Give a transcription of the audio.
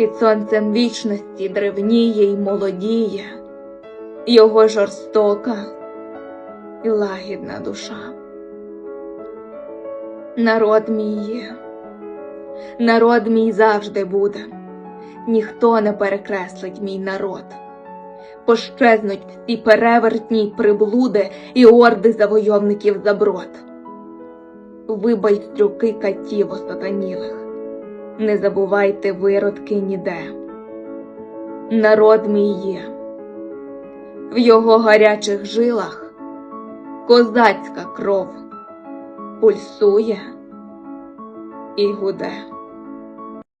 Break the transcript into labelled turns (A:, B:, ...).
A: Під сонцем вічності древніє й молодіє, його жорстока і лагідна душа. Народ мій є, народ мій завжди буде, ніхто не перекреслить мій народ. Пощезнуть всі перевертні приблуди і орди завойовників заброд. Ви байстрюки катів осатанілих, не забувайте виродки ніде. Народ мій є, в його гарячих жилах козацька кров пульсує і гуде.